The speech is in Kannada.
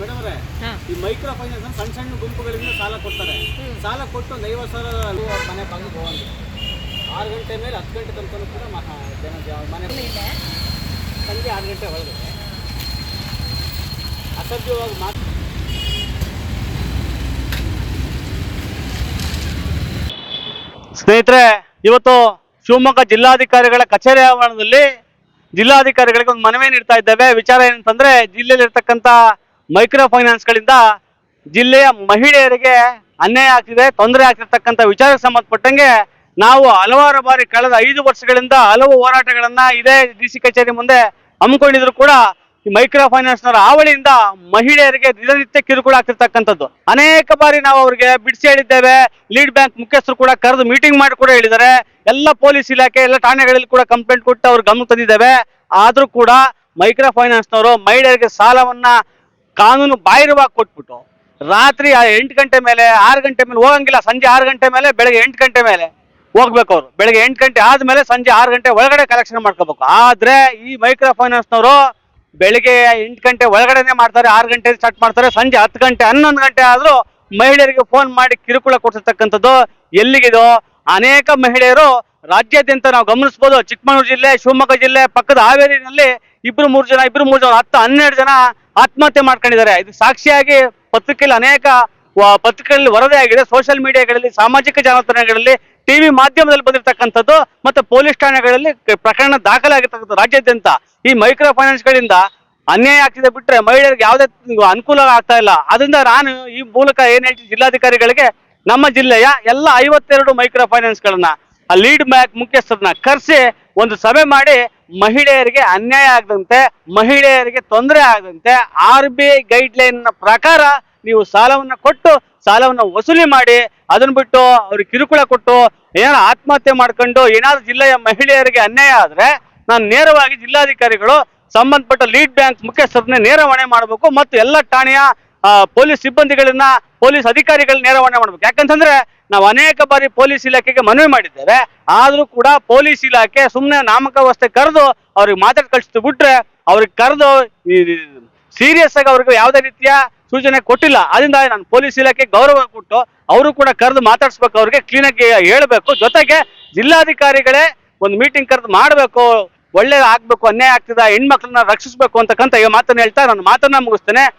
ಮೇಡಮ್ ಅವರೇ ಈ ಮೈಕ್ರೋ ಫೈನಾನ್ಸ್ ಸಣ್ಣ ಸಣ್ಣ ಗುಂಪುಗಳಿಗೆ ಸಾಲ ಕೊಡ್ತಾರೆ. ಸಾಲ ಕೊಟ್ಟು ಒಂದು ಐವತ್ತು ಸಾವಿರ ಮನೆ ಬಂದು ಹೋಗಂಗೆ ಆರು ಗಂಟೆ ಮೇಲೆ ಹತ್ತು ಗಂಟೆ ತನಕ ಕೂಡ ಜನ ಮನೆ ಇದೆ ಸಂಜೆ ಆರು ಗಂಟೆ ಒಳಗೆ. ಅಸಭ್ಯವಾಗಿ ಮಾತು ಸ್ನೇಹಿತರೆ ಇವತ್ತು ಶಿವಮೊಗ್ಗ ಜಿಲ್ಲಾಧಿಕಾರಿಗಳ ಕಚೇರಿ ಆವರಣದಲ್ಲಿ ಜಿಲ್ಲಾಧಿಕಾರಿಗಳಿಗೆ ಒಂದು ಮನವಿ ನೀಡ್ತಾ ಇದ್ದೇವೆ. ವಿಚಾರ ಏನಂತಂದ್ರೆ ಜಿಲ್ಲೆಯಲ್ಲಿರ್ತಕ್ಕಂಥ ಮೈಕ್ರೋ ಫೈನಾನ್ಸ್ಗಳಿಂದ ಜಿಲ್ಲೆಯ ಮಹಿಳೆಯರಿಗೆ ಅನ್ಯಾಯ ಆಗ್ತಿದೆ, ತೊಂದರೆ ಆಗ್ತಿರ್ತಕ್ಕಂಥ ವಿಚಾರಕ್ಕೆ ಸಂಬಂಧಪಟ್ಟಂಗೆ ನಾವು ಹಲವಾರು ಬಾರಿ ಕಳೆದ ಐದು ವರ್ಷಗಳಿಂದ ಹಲವು ಹೋರಾಟಗಳನ್ನ ಇದೇ ಡಿ ಸಿ ಕಚೇರಿ ಮುಂದೆ ಹಮ್ಮಿಕೊಂಡಿದ್ರು ಕೂಡ ಈ ಮೈಕ್ರೋ ಫೈನಾನ್ಸ್ನವರ ಹಾವಳಿಯಿಂದ ಮಹಿಳೆಯರಿಗೆ ದಿನನಿತ್ಯ ಕಿರುಕುಳ ಆಗ್ತಿರ್ತಕ್ಕಂಥದ್ದು. ಅನೇಕ ಬಾರಿ ನಾವು ಅವರಿಗೆ ಬಿಡಿಸಿ ಹೇಳಿದ್ದೇವೆ, ಲೀಡ್ ಬ್ಯಾಂಕ್ ಮುಖ್ಯಸ್ಥರು ಕೂಡ ಕರೆದು ಮೀಟಿಂಗ್ ಮಾಡಿ ಕೂಡ ಹೇಳಿದ್ದಾರೆ. ಎಲ್ಲ ಪೊಲೀಸ್ ಇಲಾಖೆ, ಎಲ್ಲ ಠಾಣೆಗಳಲ್ಲಿ ಕೂಡ ಕಂಪ್ಲೇಂಟ್ ಕೊಟ್ಟು ಅವ್ರು ಗಮನ ತಂದಿದ್ದೇವೆ. ಆದರೂ ಕೂಡ ಮೈಕ್ರೋ ಫೈನಾನ್ಸ್ನವರು ಮಹಿಳೆಯರಿಗೆ ಸಾಲವನ್ನ ಕಾನೂನು ಬಾಹಿರವಾಗಿ ಕೊಟ್ಬಿಟ್ಟು ರಾತ್ರಿ ಎಂಟು ಗಂಟೆ ಮೇಲೆ, ಆರು ಗಂಟೆ ಮೇಲೆ, ಹೋಗಂಗಿಲ್ಲ, ಸಂಜೆ ಆರು ಗಂಟೆ ಮೇಲೆ, ಬೆಳಗ್ಗೆ ಎಂಟು ಗಂಟೆ ಮೇಲೆ ಹೋಗ್ಬೇಕು ಅವ್ರು. ಬೆಳಗ್ಗೆ ಎಂಟು ಗಂಟೆ ಆದ್ಮೇಲೆ ಸಂಜೆ ಆರು ಗಂಟೆ ಒಳಗಡೆ ಕಲೆಕ್ಷನ್ ಮಾಡ್ಕೋಬೇಕು. ಆದ್ರೆ ಈ ಮೈಕ್ರೋ ಫೈನಾನ್ಸ್ನವರು ಬೆಳಿಗ್ಗೆ ಎಂಟು ಗಂಟೆ ಒಳಗಡೆನೆ ಮಾಡ್ತಾರೆ, ಆರು ಗಂಟೆ ಸ್ಟಾರ್ಟ್ ಮಾಡ್ತಾರೆ, ಸಂಜೆ ಹತ್ತು ಗಂಟೆ, ಹನ್ನೊಂದು ಗಂಟೆ ಆದ್ರೂ ಮಹಿಳೆಯರಿಗೆ ಫೋನ್ ಮಾಡಿ ಕಿರುಕುಳ ಕೊಡ್ತಿರ್ತಕ್ಕಂಥದ್ದು ಎಲ್ಲಿಗಿದೋ ಅನೇಕ ಮಹಿಳೆಯರು ರಾಜ್ಯಾದ್ಯಂತ ನಾವು ಗಮನಿಸಬಹುದು ಚಿಕ್ಕಮಗಳೂರು ಜಿಲ್ಲೆ, ಶಿವಮೊಗ್ಗ ಜಿಲ್ಲೆ, ಪಕ್ಕದ ಹಾವೇರಿನಲ್ಲಿ ಇಬ್ರು ಮೂರು ಜನ, ಇಬ್ರು ಮೂರು ಜನ, ಹತ್ತು, ಹನ್ನೆರಡು ಜನ ಆತ್ಮಹತ್ಯೆ ಮಾಡ್ಕೊಂಡಿದ್ದಾರೆ. ಇದು ಸಾಕ್ಷಿಯಾಗಿ ಪತ್ರಿಕೆಯಲ್ಲಿ ಅನೇಕ ಪತ್ರಿಕೆಗಳಲ್ಲಿ ವರದಿ ಆಗಿದೆ. ಸೋಷಿಯಲ್ ಮೀಡಿಯಾಗಳಲ್ಲಿ, ಸಾಮಾಜಿಕ ಜಾಲತಾಣಗಳಲ್ಲಿ, ಟಿವಿ ಮಾಧ್ಯಮದಲ್ಲಿ ಬಂದಿರತಕ್ಕಂಥದ್ದು ಮತ್ತೆ ಪೊಲೀಸ್ ಠಾಣೆಗಳಲ್ಲಿ ಪ್ರಕರಣ ದಾಖಲಾಗಿರ್ತಕ್ಕಂಥ ರಾಜ್ಯಾದ್ಯಂತ. ಈ ಮೈಕ್ರೋ ಫೈನಾನ್ಸ್ಗಳಿಂದ ಅನ್ಯಾಯ ಆಗ್ತಿದೆ ಬಿಟ್ರೆ ಮಹಿಳೆಯರಿಗೆ ಯಾವುದೇ ಅನುಕೂಲ ಆಗ್ತಾ ಇಲ್ಲ. ಅದರಿಂದ ನಾನು ಈ ಮೂಲಕ ಏನ್ ಹೇಳ್ತೀನಿ, ಜಿಲ್ಲಾಧಿಕಾರಿಗಳಿಗೆ ನಮ್ಮ ಜಿಲ್ಲೆಯ ಎಲ್ಲ ಐವತ್ತೆರಡು ಮೈಕ್ರೋ ಫೈನಾನ್ಸ್ಗಳನ್ನ ಆ ಲೀಡ್ ಬ್ಯಾಂಕ್ ಮುಖ್ಯಸ್ಥರನ್ನ ಕರೆಸಿ ಒಂದು ಸಭೆ ಮಾಡಿ ಮಹಿಳೆಯರಿಗೆ ಅನ್ಯಾಯ ಆಗದಂತೆ, ಮಹಿಳೆಯರಿಗೆ ತೊಂದರೆ ಆಗದಂತೆ R B I guideline ಪ್ರಕಾರ ನೀವು ಸಾಲವನ್ನ ಕೊಟ್ಟು, ಸಾಲವನ್ನ ವಸೂಲಿ ಮಾಡಿ, ಅದನ್ನ ಬಿಟ್ಟು ಅವ್ರಿಗೆ ಕಿರುಕುಳ ಕೊಟ್ಟು ಏನಾದ್ರು ಆತ್ಮಹತ್ಯೆ ಮಾಡ್ಕೊಂಡು ಏನಾದ್ರು ಜಿಲ್ಲೆಯ ಮಹಿಳೆಯರಿಗೆ ಅನ್ಯಾಯ ಆದ್ರೆ ನಾನು ನೇರವಾಗಿ ಜಿಲ್ಲಾಧಿಕಾರಿಗಳು ಸಂಬಂಧಪಟ್ಟ ಲೀಡ್ ಬ್ಯಾಂಕ್ ಮುಖ್ಯಸ್ಥರನ್ನ ನೇರ ಹೊಣೆ ಮಾಡಬೇಕು ಮತ್ತು ಎಲ್ಲ ಠಾಣೆಯ ಪೊಲೀಸ್ ಸಿಬ್ಬಂದಿಗಳನ್ನ, ಪೊಲೀಸ್ ಅಧಿಕಾರಿಗಳನ್ನ ನೇರ ಹೊಣೆ ಮಾಡ್ಬೇಕು. ಯಾಕಂತಂದ್ರೆ ನಾವು ಅನೇಕ ಬಾರಿ ಪೊಲೀಸ್ ಇಲಾಖೆಗೆ ಮನವಿ ಮಾಡಿದ್ದೇವೆ. ಆದರೂ ಕೂಡ ಪೊಲೀಸ್ ಇಲಾಖೆ ಸುಮ್ಮನೆ ನಾಮಕಾವಸ್ಥೆ ಕರೆದು ಅವ್ರಿಗೆ ಮಾತಾಡಿ ಕಳಿಸ್ತು ಬಿಟ್ರೆ ಅವ್ರಿಗೆ ಕರೆದು ಸೀರಿಯಸ್ ಆಗಿ ಅವ್ರಿಗೆ ಯಾವುದೇ ರೀತಿಯ ಸೂಚನೆ ಕೊಟ್ಟಿಲ್ಲ. ಅದರಿಂದ ನಾನು ಪೊಲೀಸ್ ಇಲಾಖೆ ಗೌರವ ಕೊಟ್ಟು ಅವರು ಕೂಡ ಕರೆದು ಮಾತಾಡಿಸ್ಬೇಕು, ಅವ್ರಿಗೆ ಕ್ಲೀನಾಗಿ ಹೇಳಬೇಕು. ಜೊತೆಗೆ ಜಿಲ್ಲಾಧಿಕಾರಿಗಳೇ ಒಂದು ಮೀಟಿಂಗ್ ಕರೆದು ಮಾಡಬೇಕು ಒಳ್ಳೆ ಆಗ್ಬೇಕು ಅನ್ಯಾಯ ಆಗ್ತದ, ಹೆಣ್ಮಕ್ಳನ್ನ ರಕ್ಷಿಸಬೇಕು ಅಂತಕ್ಕಂಥ ಮಾತನ್ನ ಹೇಳ್ತಾ ನಾನು ಮಾತನ್ನ ಮುಗಿಸ್ತೇನೆ.